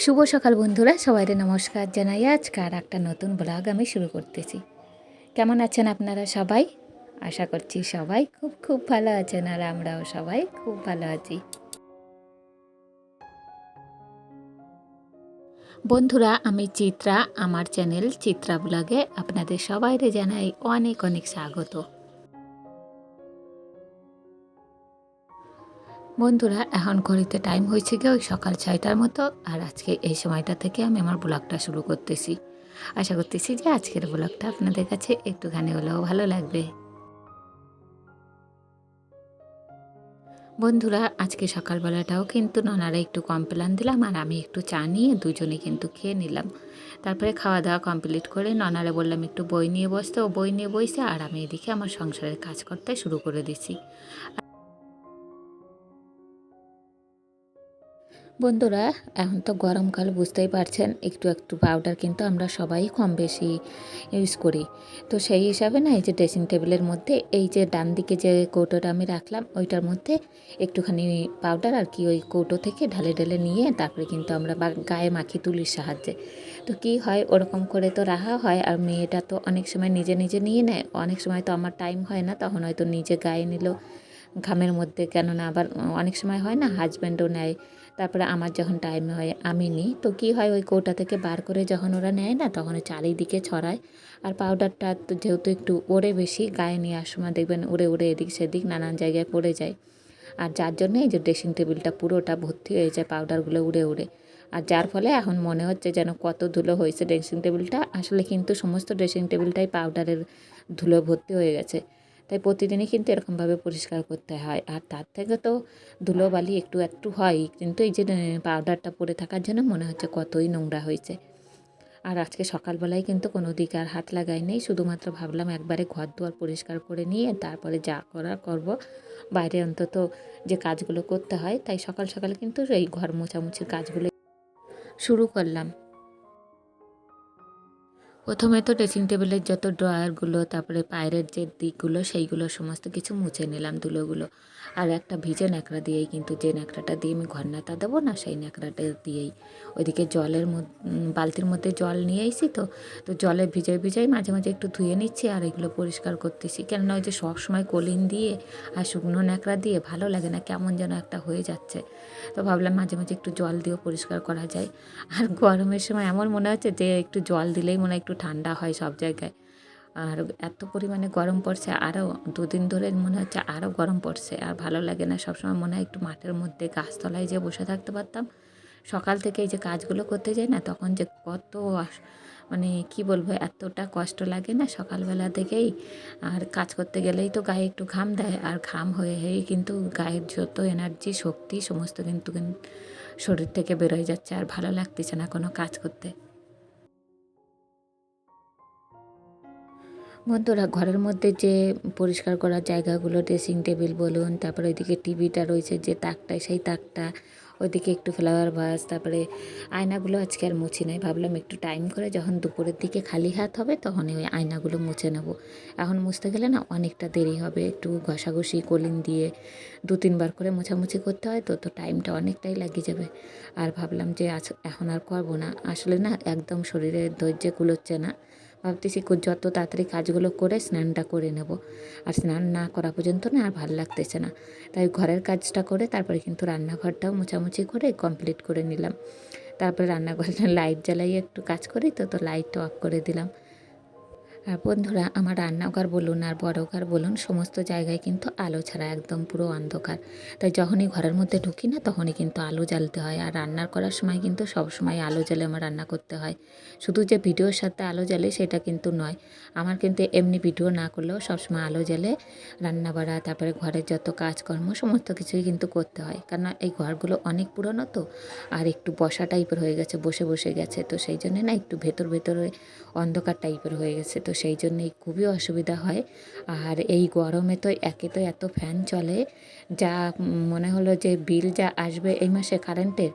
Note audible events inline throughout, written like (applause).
শুভ সকাল বন্ধুরা, সবাইকে নমস্কার জানাই। আজকার একটা নতুন ব্লগ আমি শুরু করতেছি। কেমন আছেন আপনারা সবাই? আশা করছি সবাই খুব খুব ভালো আছেন আর আমরাও সবাই খুব ভালো আছি। বন্ধুরা, আমি চিত্রা, আমার চ্যানেল চিত্রা ব্লগে আপনাদের সবাইকে জানাই অনেক অনেক স্বাগত। বন্ধুরা, এখন ঘড়িতে টাইম হয়েছে গিয়ে ওই সকাল ছয়টার মতো। আর আজকে এই সময়টা থেকে আমি আমার ব্লগটা শুরু করতেছি। আশা করতেছি যে আজকের ব্লগটা আপনাদের কাছে একটুখানি হলেও ভালো লাগবে। বন্ধুরা, আজকে সকালবেলাটাও কিন্তু ননারা একটু কম প্ল্যান দিলাম আর আমি একটু চা নিয়ে দুজনে কিন্তু খেয়ে নিলাম। তারপরে খাওয়া দাওয়া কমপ্লিট করে ননারে বললাম একটু বই নিয়ে বসতে ও বই নিয়ে বসে আর আমি এদিকে আমার সংসারের কাজ করতে শুরু করে দিছি। বন্ধুরা, এখন তো গরমকাল বুঝতেই পারছেন, একটু একটু পাউডার কিন্তু আমরা সবাই কম বেশি ইউজ করি। তো সেই হিসাবে না, এই যে ড্রেসিং টেবিলের মধ্যে, এই যে ডান দিকে যে কৌটোটা আমি রাখলাম, ওইটার মধ্যে একটুখানি পাউডার আর কি ওই কৌটো থেকে ঢালে ঢালে নিয়ে তারপরে কিন্তু আমরা গায়ে মাখি তুলির সাহায্যে। তো কি হয়, ওরকম করে তো রাখা হয় আর মেয়েটা তো অনেক সময় নিজে নিজে নিয়ে নেয়। অনেক সময় তো আমার টাইম হয় না, তখন হয়তো নিজে গায়ে নিল, ঘামের মধ্যে কেননা আবার অনেক সময় হয় না হাজব্যান্ডও নেয়। তারপরে আমার যখন টাইম হয়, আমি নিই তো কী হয়, ওই কৌটা থেকে বার করে যখন ওরা নেয় না, তখন চারিদিকে ছড়ায়। আর পাউডারটা তো যেহেতু একটু ওড়ে বেশি, গায়ে নিয়ে আসার সময় দেখবেন উড়ে উড়ে এদিক সেদিক নানান জায়গায় পড়ে যায়। আর যার জন্য এই যে ড্রেসিং টেবিলটা পুরোটা ভর্তি হয়ে যায় পাউডারগুলো উড়ে উড়ে। আর যার ফলে এখন মনে হচ্ছে যেন কত ধুলো হয়েছে ড্রেসিং টেবিলটা আসলে কিন্তু সমস্ত ড্রেসিং টেবিলটাই পাউডারের ধুলো ভর্তি হয়ে গেছে। তাই প্রতিদিনই কিন্তু এরকমভাবে পরিষ্কার করতে হয়। আর তার থেকে তো ধুলোবালি একটু একটু হয়। কিন্তু এই যে পাউডারটা পরে থাকার জন্য মনে হচ্ছে কতই নোংরা হয়েছে। আর আজকে সকালবেলায় কিন্তু কোনো দিকে আর হাত লাগাই নেই। শুধুমাত্র ভাবলাম একবারে ঘর দুয়ার পরিষ্কার করে নিয়ে তারপরে যা করার করব। বাইরে অন্তত যে কাজগুলো করতে হয়, তাই সকাল সকাল কিন্তু এই ঘর মোছামুছির কাজগুলো শুরু করলাম। প্রথমে তো ড্রেসিং টেবিলের যত ড্রয়ারগুলো তারপরে পায়ের যে দিকগুলো, সেইগুলো সমস্ত কিছু মুছে নিলাম ধুলোগুলো। আর একটা ভিজে ন্যাকড়া দিয়েই কিন্তু যে ন্যাকড়াটা দিয়ে আমি ঘরনাটা দেবো না, সেই ন্যাকড়াটা দিয়েই। ওইদিকে জলের বালতির মধ্যে জল নিয়ে এসি তো তো জলে ভিজাই ভিজাই মাঝে মাঝে একটু ধুয়ে নিচ্ছি আর এগুলো পরিষ্কার করতেছি। কেননা ওই যে সব সময় কলিন দিয়ে আর শুকনো ন্যাকড়া দিয়ে ভালো লাগে না, কেমন যেন একটা হয়ে যাচ্ছে। তো ভাবলাম মাঝে মাঝে একটু জল দিয়েও পরিষ্কার করা যায়। আর গরমের সময় এমন মনে হচ্ছে যে একটু জল দিলেই মনে হয় একটু ঠান্ডা হয় সব জায়গায়। আর এত পরিমাণে গরম পড়ছে, আরও দুদিন ধরে মনে হচ্ছে আরও গরম পড়ছে। আর ভালো লাগে না, সবসময় মনে হয় একটু মাঠের মধ্যে গাছতলায় যে বসে থাকতে পারতাম। সকাল থেকে এই যে কাজগুলো করতে যাই না, তখন যে কত মানে কি বলব, এতটা কষ্ট লাগে না সকালবেলা থেকেই। আর কাজ করতে গেলেই তো গায়ে একটু ঘাম দেয়, আর ঘাম হয়ে হয়েই কিন্তু গায়ের যত এনার্জি শক্তি, সমস্ত কিন্তু শরীর থেকে বেরোয় যাচ্ছে। আর ভালো লাগতেছে না কোনো কাজ করতে। বন্ধুরা, ঘরের মধ্যে যে পরিষ্কার করার জায়গাগুলো ড্রেসিং টেবিল বলুন, তারপরে ওইদিকে টিভিটা রয়েছে যে তাকটা, সেই তাকটা, ওইদিকে একটু ফ্লাওয়ার ভাস তারপরে আয়নাগুলো আজকে আর মুছি নাই। ভাবলাম একটু টাইম করে যখন দুপুরের দিকে খালি হাত হবে তখন ওই আয়নাগুলো মুছে নেব। এখন মুছতে গেলে না অনেকটা দেরি হবে, একটু ঘষাঘষি, কলিন দিয়ে দু তিনবার করে মোছামুছি করতে হয়, তো তো টাইমটা অনেকটাই লাগিয়ে যাবে। আর ভাবলাম যে আজ এখন আর করব না। আসলে না একদম শরীরের ধৈর্য কুলোচ্ছে না। ভাবতেছি যত তাড়াতাড়ি কাজগুলো করে স্নানটা করে নেব। আর স্নান না করা পর্যন্ত না আর ভালো লাগতেছে না। তাই ঘরের কাজটা করে তারপরে কিন্তু রান্নাঘরটাও মোছামুছি করে কমপ্লিট করে নিলাম। তারপরে রান্নাঘরে লাইট (laughs) জ্বালাই একটু কাজ করি, তো তো লাইটটা অফ করে দিলাম। বন্ধুরা, আমার রান্নাঘর বলুন আর বড় ঘর বলুন, সমস্ত জায়গায় কিন্তু আলো ছাড়া একদম পুরো অন্ধকার। তাই যখনই ঘরের মধ্যে ঢুকি না, তখনই কিন্তু আলো জ্বালতে হয়। আর রান্নার করার সময় কিন্তু সব সময় আলো জ্বালে আমার রান্না করতে হয়। শুধু যে ভিডিওর সাথে আলো জ্বালে, সেটা কিন্তু নয়। আমার কিন্তু এমনি ভিডিও না করলেও সবসময় আলো জ্বালে রান্না বাড়া তারপরে ঘরের যত কাজকর্ম, সমস্ত কিছুই কিন্তু করতে হয়। কারণ এই ঘরগুলো অনেক পুরনো তো, আর একটু বসা টাইপের হয়ে গেছে, বসে বসে গেছে। তো সেই জন্য না একটু ভেতর ভেতরে অন্ধকার টাইপের হয়ে গেছে। তো সেই জন্যই খুবই অসুবিধা হয়। আর এই গরমে তো একে তো এত ফ্যান চলে, যা মনে হলো যে বিল যা আসবে এই মাসে কারেন্টের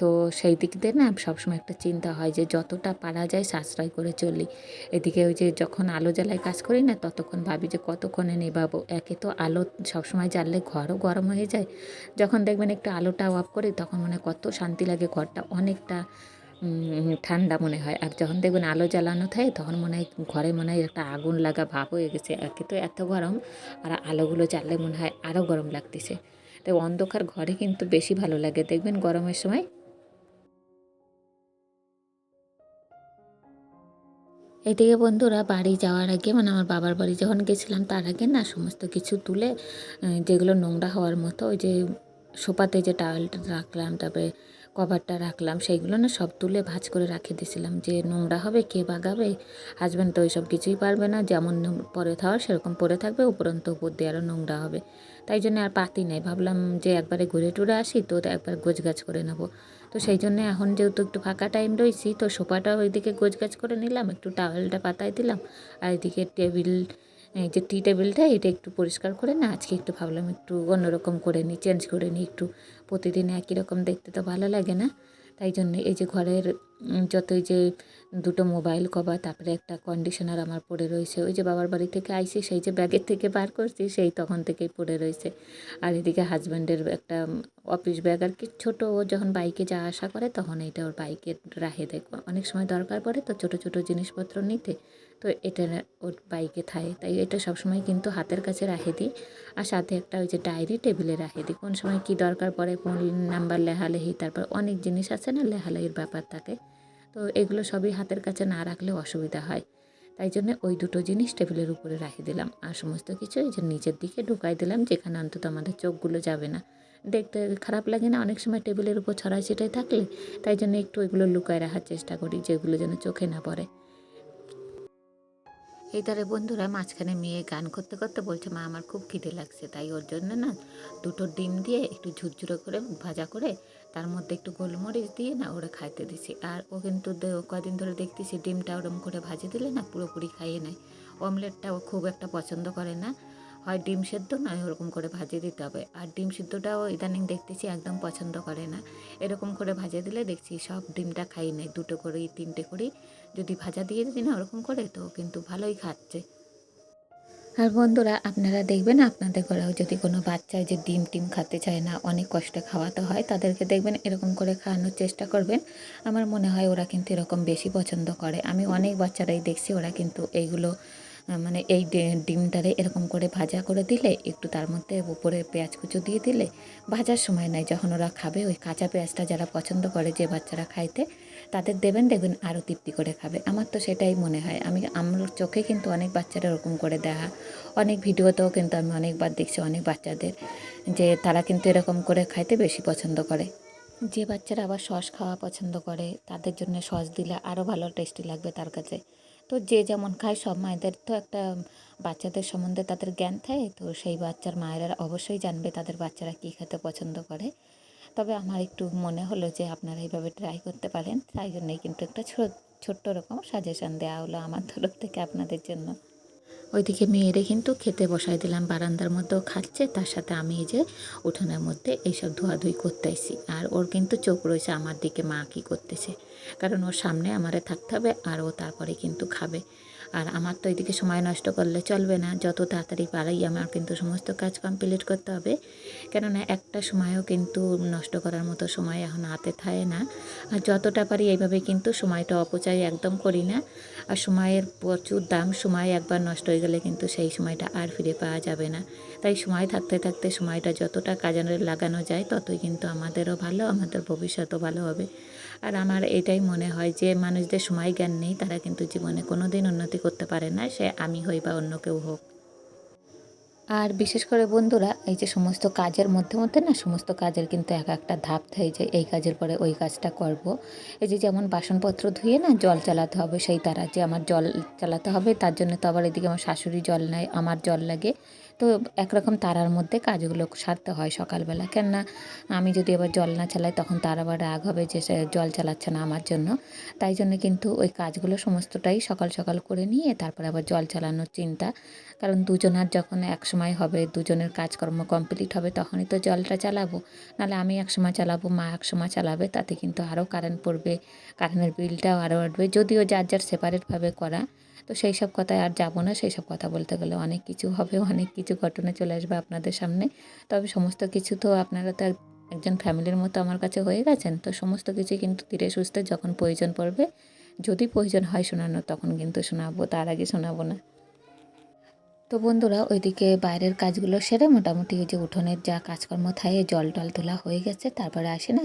তো সেই দিক দিয়ে না সবসময় একটা চিন্তা হয় যে যতটা পারা যায় সাশ্রয় করে চলি। এদিকে ওই যে যখন আলো জ্বালায় কাজ করি না, ততক্ষণ ভাবি যে কতক্ষণে নেবাবো একে তো আলো সবসময় জ্বাললে ঘরও গরম হয়ে যায়। যখন দেখবেন একটু আলোটা অফ করি, তখন মনে কত শান্তি লাগে ঘরটা। অনেকটা ঠান্ডা মনে হয়। আর যখন দেখবেন আলো জ্বালানো থাকে, তখন মনে হয় ঘরে মনে হয় একটা আগুন লাগা ভাব হয়ে গেছে। একে তো এত গরম, আর আলোগুলো জ্বাললে মনে হয় আরও গরম লাগতেছে। তাই অন্ধকার ঘরে কিন্তু বেশি ভালো লাগে। দেখবেন গরমের সময়। এদিকে বন্ধুরা বাড়ি যাওয়ার আগে মানে আমার বাবার বাড়ি যখন গেছিলাম, তার আগে না সমস্ত কিছু তুলে যেগুলো নোংরা হওয়ার মতো, ওই যে সোফাতে যে টাওয়েলটা রাখলাম, তারপরে কভারটা রাখলাম, সেইগুলো না সব তুলে ভাঁজ করে রাখে দিয়েছিলাম যে নোংরা হবে, কে বাগাবে হাজব্যান্ড তো ওইসব কিছুই পারবে না, যেমন পরে থাওয়ার সেরকম পরে থাকবে, উপরন্ত উপর দিয়ে আরও নোংরা হবে। তাই জন্য আর পাতি নেই, ভাবলাম যে একবারে ঘুরে টুরে আসি, তো একবার গোছগাছ করে নেব। তো সেই জন্য এখন যেহেতু একটু ফাঁকা টাইম রয়েছি তো সোফাটা ওইদিকে গোছগাছ করে নিলাম, একটু টাওয়েলটা পাতায় দিলাম, আর এদিকে টেবিল এই যে টি টেবিলটা এটা একটু পরিষ্কার করে না, আজকে একটু ভাবলাম একটু অন্যরকম করে নিই চেঞ্জ করে নিই একটু প্রতিদিন একই রকম দেখতে তো ভালো লাগে না। তাই জন্য এই যে ঘরের যতই যে দুটো মোবাইল কভার তারপরে একটা কন্ডিশনার আমার পড়ে রয়েছে, ওই যে বাবার বাড়ি থেকে আইসি সেই যে ব্যাগের থেকে বার করছি, সেই তখন থেকেই পড়ে রয়েছে। আর এদিকে হাজব্যান্ডের একটা অফিস ব্যাগ আর কি, ছোটো, ও যখন বাইকে যা আসা করে, তখন এইটা ওর বাইকে রাখে দেখব অনেক সময় দরকার পড়ে তো ছোটো ছোটো জিনিসপত্র নিতে। তো এটা ওর বাইকে থাকে। তাই এটা সবসময় কিন্তু হাতের কাছে রাখে দিই আর সাথে একটা ওই যে ডায়েরি টেবিলে রাখে দিই কোন সময় কী দরকার পড়ে, কোন নাম্বার লেহালেহি তারপর অনেক জিনিস আছে না লেহালেহির ব্যাপার থাকে। তো এগুলো সবই হাতের কাছে না রাখলে অসুবিধা হয়। তাই জন্য ওই দুটো জিনিস টেবিলের উপরে রাখে দিলাম। আর সমস্ত কিছু এই যে নিচের দিকে ঢুকাই দিলাম, যেখানে অন্তত আমাদের চোখগুলো যাবে না। দেখতে খারাপ লাগে না, অনেক সময় টেবিলের উপর ছড়াই ছিটাই থাকলে। তাই জন্য একটু ওইগুলো লুকায় রাখার চেষ্টা করি, যেগুলো যেন চোখে না পড়ে। এই ধারে বন্ধুরা মাঝখানে মেয়ে গান করতে করতে বলছে, মা, আমার খুব খিদে লাগছে। তাই ওর জন্য না দুটো ডিম দিয়ে একটু ঝুরঝুরো করে ভাজা করে তার মধ্যে একটু গোলমরিচ দিয়ে না ওরা খাইতে দিছি। আর ও কিন্তু কদিন ধরে দেখতেছি ডিমটা ওরম করে ভাজে দিলে না পুরোপুরি খাইয়ে নেয়। অমলেটটা ও খুব একটা পছন্দ করে না। হয় ডিম সেদ্ধ নয়, ওরকম করে ভাজে দিতে হবে। আর ডিম সিদ্ধটাও ইদানিং দেখতেছি একদম পছন্দ করে না। এরকম করে ভাজে দিলে দেখছি সব ডিমটা খাই নেয় দুটো করেই, তিনটে করেই। যদি ভাজা দিয়ে দিই না ওরকম করে, তো কিন্তু ভালোই খাচ্ছে। আর বন্ধুরা, আপনারা দেখবেন আপনাদের ঘরেও যদি কোনো বাচ্চা যে ডিম টিম খেতে চায় না, অনেক কষ্টে খাওয়াতে হয়, তাদেরকে দেখবেন এরকম করে খাওয়ানোর চেষ্টা করবেন। আমার মনে হয় ওরা কিন্তু এরকম বেশি পছন্দ করে। আমি অনেক বাচ্চারাই দেখছি, ওরা কিন্তু এইগুলো মানে এই ডিমটারে এরকম করে ভাজা করে দিলে, একটু তার মধ্যে উপরে পেঁয়াজ কুচো দিয়ে দিলে ভাজার সময় নাই। যখন ওরা খাবে, ওই কাঁচা পেঁয়াজটা যারা পছন্দ করে, যে বাচ্চারা খাইতে, তাদের দেবেন দেখবেন আরও তৃপ্তি করে খাবে। আমার তো সেটাই মনে হয়। আমি, আমার চোখে কিন্তু অনেক বাচ্চারা এরকম করে দেখা। অনেক ভিডিওতেও কিন্তু আমি অনেকবার দেখছি অনেক বাচ্চাদের, যে তারা কিন্তু এরকম করে খাইতে বেশি পছন্দ করে। যে বাচ্চারা আবার সস খাওয়া পছন্দ করে, তাদের জন্য সস দিলে আরও ভালো টেস্টি লাগবে তার কাছে। তো যে যেমন খায়, সব মায়েদের তো একটা বাচ্চাদের সম্বন্ধে তাদের জ্ঞান থাকে। তো সেই বাচ্চার মায়েরা অবশ্যই জানবে তাদের বাচ্চারা কী খেতে পছন্দ করে। তবে আমার একটু মনে হলো যে আপনারা এইভাবে ট্রাই করতে পারেন। তাই জন্যই কিন্তু একটা ছোট, ছোট্ট রকম সাজেশান দেওয়া হলো আমার তরফ থেকে আপনাদের জন্য। ওইদিকে মেয়েরে কিন্তু খেতে বসাই দিলাম, বারান্দার মধ্যেও খাচ্ছে, তার সাথে আমি এই যে উঠোনের মধ্যে এইসব ধোয়াধুই করতেছি। আর ওর কিন্তু চোখ রয়েছে আমার দিকে, মা কি করতেছে? কারণ ওর সামনে আমারে থাকতে হবে আর ও তারপরে কিন্তু খাবে। আর আমার তো এদিকে সময় নষ্ট করলে চলবে না। যত তাড়াতাড়ি পারাই আমার কিন্তু সমস্ত কাজ কমপ্লিট করতে হবে। কেননা একটা সময়ও কিন্তু নষ্ট করার মতো সময় এখন হাতে থাকে না। আর যতটা পারি এইভাবে কিন্তু সময়টা অপচয় একদম করি না। আর সময়ের প্রচুর দাম, সময় একবার নষ্ট হয়ে গেলে কিন্তু সেই সময়টা আর ফিরে পাওয়া যাবে না। তাই সময় থাকতে থাকতে সময়টা যতটা কাজে লাগানো যায়, ততই কিন্তু আমাদেরও ভালো, আমাদের ভবিষ্যতও ভালো হবে। আর আমার এটাই মনে হয় যে মানুষদের সময় জ্ঞান নেই, তারা কিন্তু জীবনে কোনো দিন উন্নতি করতে পারে না, সে আমি হই বা অন্য কেউ হোক আর বিশেষ করে বন্ধুরা, এই যে সমস্ত কাজের মধ্যে মধ্যে না, সমস্ত কাজের কিন্তু এক একটা ধাপ থাকে যে এই কাজের পরে ওই কাজটা করব। এই যে যেমন বাসনপত্র ধুয়ে না জল চালাতে হবে, সেই তারা যে আমার জল চালাতে হবে, তার জন্য তো আবার এদিকে আমার শাশুড়ি জল নেয়, আমার জল লাগে তো একরকম তারার মধ্যে কাজগুলো সারতে হয় সকালবেলা। কেননা আমি যদি এবার জল না চালাই, তখন তার আবার রাগ হবে যে জল চালাচ্ছে না আমার জন্য। তাই জন্য কিন্তু ওই কাজগুলো সমস্তটাই সকাল সকাল করে নিয়ে তারপর আবার জল চালানোর চিন্তা। কারণ দুজনার যখন এক সময় হবে, দুজনের কাজকর্ম কমপ্লিট হবে, তখনই তো জলটা চালাবো। নাহলে আমি এক সময় চালাবো, মা এক সময় চালাবে, তাতে কিন্তু আরও কারেন্ট পড়বে কারেন্টের বিলটাও আরও উঠবে যদিও যার যার সেপারেটভাবে করা। তো সেই সব কথায় আর যাব না। সেই সব কথা বলতে গেলে অনেক কিছু হবে, অনেক কিছু ঘটনা চলে আসবে আপনাদের সামনে। তবে সমস্ত কিছু তো আপনারা তো একজন ফ্যামিলির মতো আমার কাছে হয়ে গেছেন। তো সমস্ত কিছু কিন্তু ধীরে সুস্থে যখন প্রয়োজন পড়বে, যদি প্রয়োজন হয় শোনানো, তখন কিন্তু শোনাবো। তার আগে শোনাবো না। তো বন্ধুরা, ওইদিকে বাইরের কাজগুলো সেরে মোটামুটি ওই যে উঠোনের যা কাজকর্ম থাকে, জল টল তোলা হয়ে গেছে। তারপরে আসে না,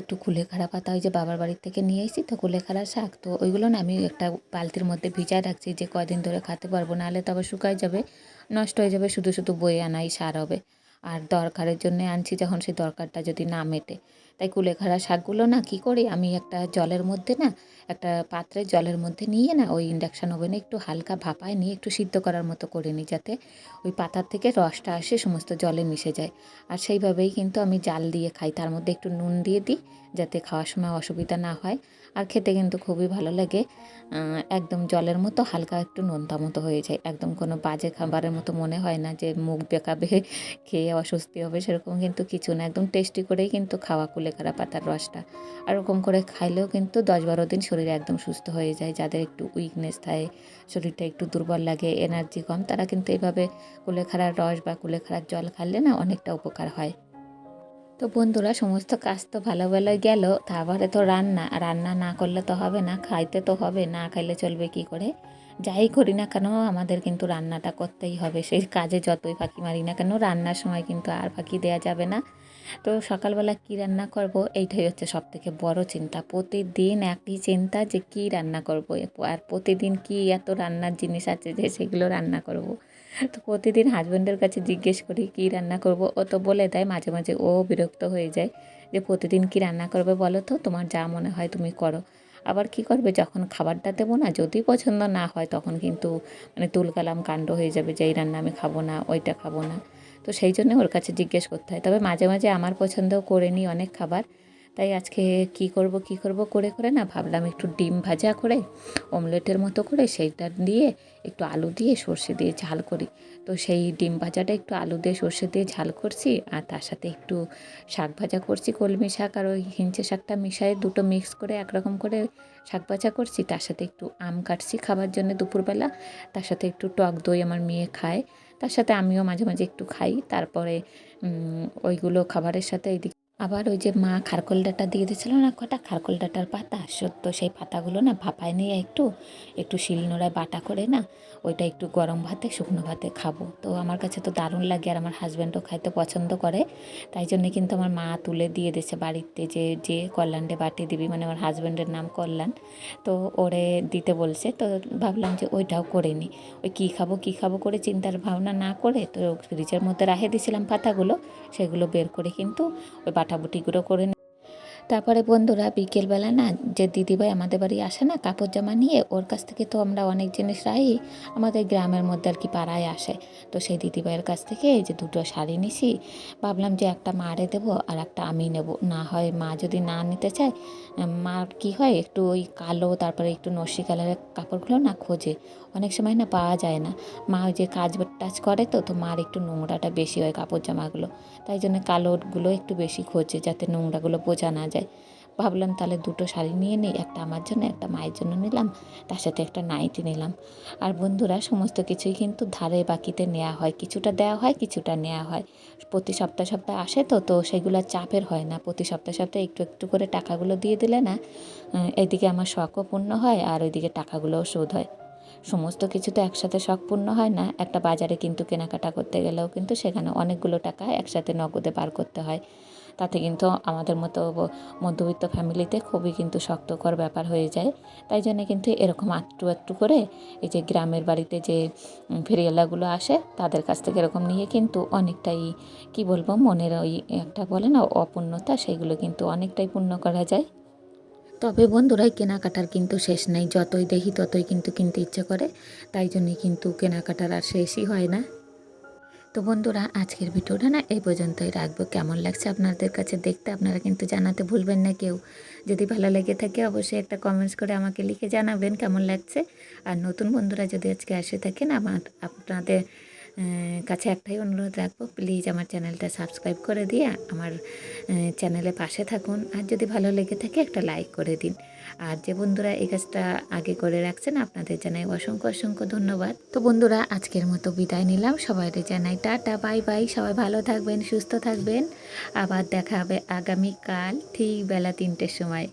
একটু কুলেখাড়া পাতা ওই যে বাবার বাড়ির থেকে নিয়ে এসেছি। তো কুলেখাড়া শাক তো ওইগুলো না আমি একটা বালতির মধ্যে ভিজায় রাখছি যে কদিন ধরে খেতে পারব, নাহলে তো আবার শুকায় যাবে, নষ্ট হয়ে যাবে, শুধু শুধু বয়ে আনাই সার হবে। আর দরকারের জন্য আনছি যখন সেই দরকারটা যদি না মেটে। তাই কুলেখাড়া শাকগুলো না কি করি, আমি একটা জলের মধ্যে না একটা পাত্রে জলের মধ্যে নিয়ে না ওই ইন্ডাকশান ওভেনে একটু হালকা ভাপায় নিয়ে একটু সিদ্ধ করার মতো করে নিই যাতে ওই পাতার থেকে রসটা আসে, সমস্ত জলে মিশে যায়। আর সেইভাবেই কিন্তু আমি জাল দিয়ে খাই। তার মধ্যে একটু নুন দিয়ে দিই যাতে খাওয়ার সময় অসুবিধা না হয়। আর খেতে কিন্তু খুবই ভালো লাগে। একদম জলের মতো হালকা একটু নোনতা মতো হয়ে যায়। একদম কোনো বাজে খাবারের মতো মনে হয় না যে মুখ বেঁকাবে, (laughs) খেয়ে অস্বস্তি হবে, সেরকম কিন্তু কিছু না। একদম টেস্টি করেই কিন্তু খাওয়া কুলেখাড়া পাতার রসটা। আর ওরকম করে খাইলেও কিন্তু দশ বারো দিন শরীর একদম সুস্থ হয়ে যায়, যাদের একটু উইকনেস থাকে, শরীরটা একটু দুর্বল লাগে এনার্জি কম, তারা কিন্তু এইভাবে কুলেখাড়ার রস বা কুলেখাড়ার জল খাইলে না অনেকটা উপকার হয়। তো বন্ধুরা, সমস্ত কাজ তো ভালো ভালো গেল তারপরে তো রান্না রান্না না করলে তো হবে না, খাইতে তো হবে, না খাইলে চলবে কি করে? যাই করি না কেন, আমাদের কিন্তু রান্নাটা করতেই হবে, সেই কাজে যতই ফাঁকি মারি না কেন, রান্নার সময় কিন্তু আর ফাঁকি দেওয়া যাবে না। তো সকালবেলা কি রান্না করব? এইটাই হচ্ছে সব থেকে বড় চিন্তা। প্রতিদিন একই চিন্তা যে কি রান্না করব? আর প্রতিদিন কি এত রান্নার জিনিস আছে যে সেগুলো রান্না করব? তো প্রতিদিন হাজব্যান্ডের কাছে জিজ্ঞেস করি, কি রান্না করব? ও তো বলে দেয় মাঝে মাঝে ও বিরক্ত হয়ে যায় যে প্রতিদিন কি রান্না করবে বলো তো? তোমার যা মনে হয় তুমি করো। আবার কি করবে? যখন খাবারটা দেবো না, যদি পছন্দ না হয়, তখন কিন্তু মানে তুলকালাম কাণ্ড হয়ে যাবে যে, এই রান্না আমি খাব না, ওইটা খাব না। তো সেই জন্য ওর কাছে জিজ্ঞেস করতে হয়। তবে মাঝে মাঝে আমার পছন্দও করে নিই অনেক খাবার। তাই আজকে কি করব কি করব করে করে না ভাবলাম একটু ডিম ভাজা করে, অমলেটের মতো করে সেইটা দিয়ে একটু আলু দিয়ে সর্ষে দিয়ে ঝাল করি। তো সেই ডিম ভাজাটা একটু আলু দিয়ে সর্ষে দিয়ে ঝাল করছি আর তার সাথে একটু শাক ভাজা করছি, কলমি শাক আর ওই হিঞ্চে শাকটা মিশায়ে দুটো মিক্স করে একরকম করে শাক ভাজা করছি। তার সাথে একটু আম কাটছি খাবার জন্য দুপুরবেলা। তার সাথে একটু টক দই আমার মেয়ে খায়। তার সাথে আমিও মাঝে মাঝে একটু খাই। তারপরে ওইগুলো খাবারের সাথে এইদিকে আবার ওই যে মা খারকল ডাঁটা দিয়ে দিয়েছিল না কটা? খারকল ডাঁটার পাতা। সত্য, সেই পাতাগুলো না ভাপায় নিয়ে একটু একটু শিলনোড়ায় বাটা করে না, ওইটা একটু গরম ভাতে, শুকনো ভাতে খাব। তো আমার কাছে তো দারুণ লাগে আর আমার হাজব্যান্ডও খাইতে পছন্দ করে। তাই জন্য কিন্তু আমার মা তুলে দিয়ে দিয়েছে বাড়িতে যে যে কল্যাণে বাটি দিবি মানে আমার হাজব্যান্ডের নাম কল্যাণ। তো ওরে দিতে বলছে, তো ভাবলাম যে ওইটাও করে নিই ওই কী খাব কী খাব করে চিন্তার ভাবনা না করে তো ফ্রিজের মধ্যে রাখে দিয়েছিলাম পাতাগুলো, সেগুলো বের করে কিন্তু ওই বাটাবুটিগুলো করে তারপরে বন্ধুরা বিকেলবেলা না যে দিদিভাই আমাদের বাড়ি আসে না কাপড় জামা নিয়ে, ওর কাছ থেকে তো আমরা অনেক জিনিস রাখি আমাদের গ্রামের মধ্যে আর কি পাড়ায় আসে। তো সেই দিদিভাইয়ের কাছ থেকে এই যে দুটো শাড়ি নিছি, ভাবলাম যে একটা মারে দেবো আর একটা আমি নেব। না হয় মা যদি না নিতে চায় মার কি হয় একটু ওই কালো, তারপরে একটু নস্যি কালারের কাপড়গুলো না খোঁজে। অনেক সময় না পাওয়া যায় না। মা ওই যে কাজ টাজ করে তো তো মার একটু নোংরাটা বেশি হয় কাপড় জামাগুলো। তাই জন্য কালোগুলো একটু বেশি খোঁজে যাতে নোংরাগুলো বোঝা না যায়। ভাবলাম তাহলে দুটো শাড়ি নিয়ে নিই একটা আমার জন্য একটা মায়ের জন্য নিলাম তার সাথে একটা নাইটি নিলাম। আর বন্ধুরা সমস্ত কিছুই কিন্তু ধারে বাকিতে নেওয়া হয় কিছুটা দেওয়া হয় কিছুটা নেওয়া হয়। প্রতি সপ্তাহ সপ্তাহ আসে তো তো সেগুলো চাপের হয় না। প্রতি সপ্তাহ সপ্তাহে একটু একটু করে টাকাগুলো দিয়ে দিলে না আহ, এইদিকে আমার শখও পূর্ণ হয় আর ওইদিকে টাকাগুলোও শোধ হয়। সমস্ত কিছু তো একসাথে শখ পূর্ণ হয় না একটা বাজারে কিন্তু কেনাকাটা করতে গেলেও কিন্তু সেখানে অনেকগুলো টাকা একসাথে নগদে বার করতে হয়। তাতে কিন্তু আমাদের মতো মধ্যবিত্ত ফ্যামিলিতে খুবই কিন্তু শক্তকর ব্যাপার হয়ে যায়। তাই জন্য কিন্তু এরকম একটু একটু করে এই যে গ্রামের বাড়িতে যে ফেরিওয়ালাগুলো আসে, তাদের কাছ থেকে এরকম নিয়ে কিন্তু অনেকটাই, কি বলব, মনের ওই একটা বলে না, অপূর্ণতা সেইগুলো কিন্তু অনেকটাই পূর্ণ করা যায়। তবে বন্ধুরাই কেনাকাটার কিন্তু শেষ নেই। যতই দেখি ততই কিন্তু কিনতে ইচ্ছে করে। তাই জন্যই কিন্তু কেনাকাটার আর শেষই হয় না। তো বন্ধুরা, আজকের ভিডিওটা না এই পর্যন্তই রাখব। কেমন লাগছে আপনাদের কাছে দেখতে, আপনারা কিন্তু জানাতে ভুলবেন না কেউ। যদি ভালো লেগে থাকে, অবশ্যই একটা কমেন্টস করে আমাকে লিখে জানাবেন কেমন লাগছে। আর নতুন বন্ধুরা যদি আজকে আসে থাকেন, আমার, আপনাদের কাছে একটাই অনুরোধ রাখব প্লিজ আমার চ্যানেলটা সাবস্ক্রাইব করে দিয়ে আমার চ্যানেলে পাশে থাকুন। আর যদি ভালো লেগে থাকে, একটা লাইক করে দিন। আর যে বন্ধুরা এই কাজটা আগে করে রাখছেন, আপনাদের জানাই অসংখ্য অসংখ্য ধন্যবাদ। তো বন্ধুরা, আজকের মতো বিদায় নিলাম। সবাই জানাই টাটা, বাই বাই। সবাই ভালো থাকবেন, সুস্থ থাকবেন। আবার দেখা হবে আগামীকাল ঠিক বেলা তিনটের সময়।